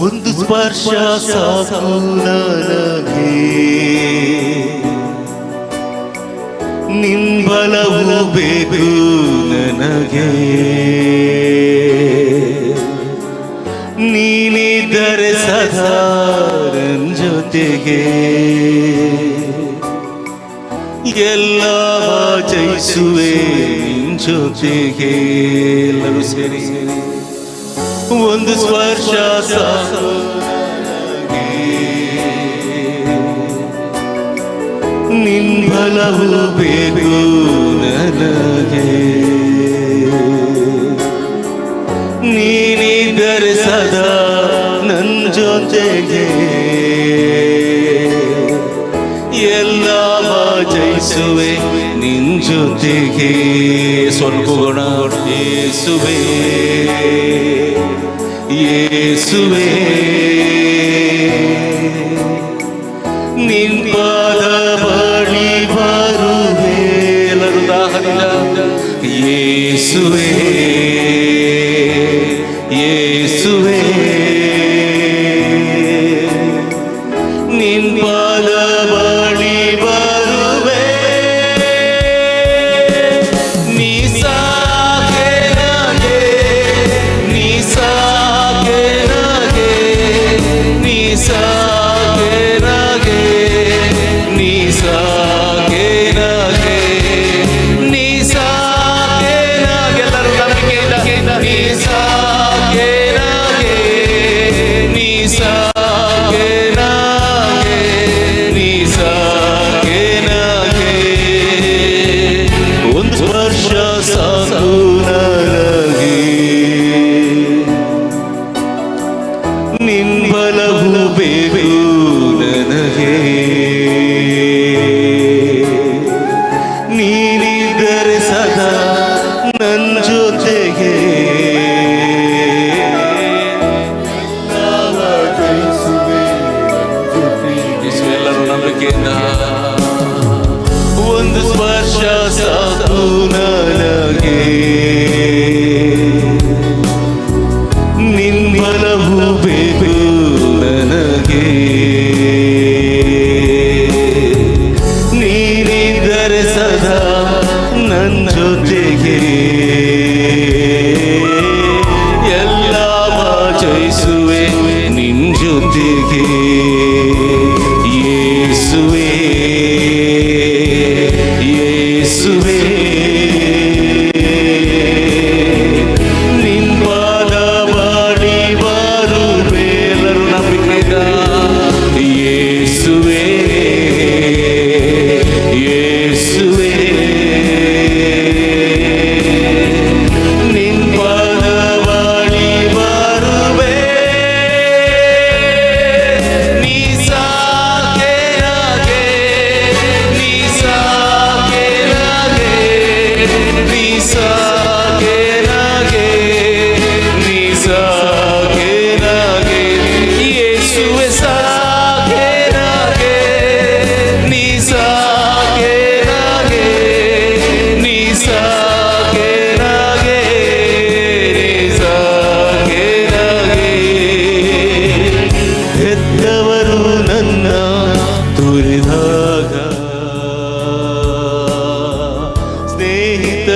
ಒಂದು ಸ್ಪರ್ಶ ಸಾಕು ನನಗೆ ನಿಂಬಲವು ಬೇಕು ನನಗೆ. ನೀನಿದ್ದರೆ ಸದಾ ಜೊತೆಗೆ. ಎಲ್ಲ ಜಯಿಸುವೆ ಜೊತೆಗೆ. ಎಲ್ಲರೂ ಸೇರಿ ಸೇರಿ. ಒಂದು ಸ್ಪರ್ಶ ನಿನ್ಬಲವು ಬೇಕು ನನಗೆ. ನೀನಿದ್ದರೆ ಸದಾ ನನ್ನ ಜೊತೆಗೆ. ಎಲ್ಲ ಜಯಿಸುವೆ ನಿನ್ ಜೊತೆಗೆ. ಸ್ವಲ್ಪಗೊಣ ಏಸುವೆ. இயேசுவே. நின் பாதபடி வருவேலருதாக இயேசுவே.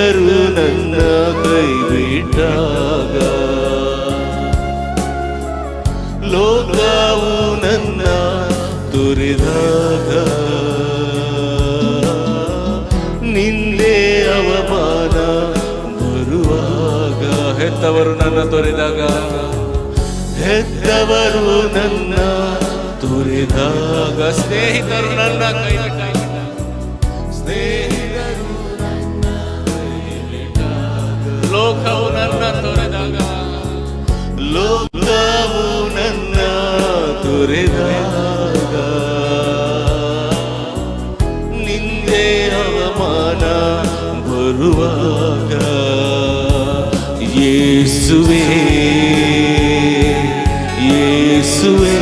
ನನ್ನ ಕೈ ಬಿಟ್ಟಾಗ ಲೋಕವು ನನ್ನ ತುರಿದಾಗ ನಿಂದೆ ಅವಮಾನ ಬರುವಾಗ ಹೆತ್ತವರು ನನ್ನ ತೊರೆದಾಗ ಹೆತ್ತವರು ನನ್ನ ತುರಿದಾಗ ಸ್ನೇಹಿತರು ನನ್ನ ಕೈಬಿಟ್ಟ away.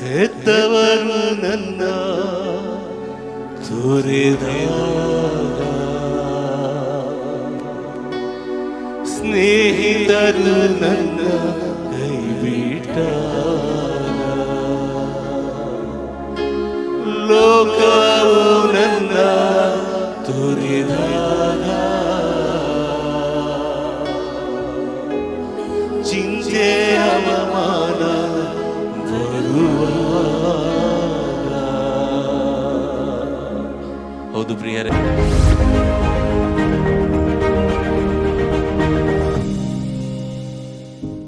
ಹೆತ್ತವರು ನನ್ನ ತೊರೆದಾಗ ಸ್ನೇಹಿತರು ನನ್ನ King.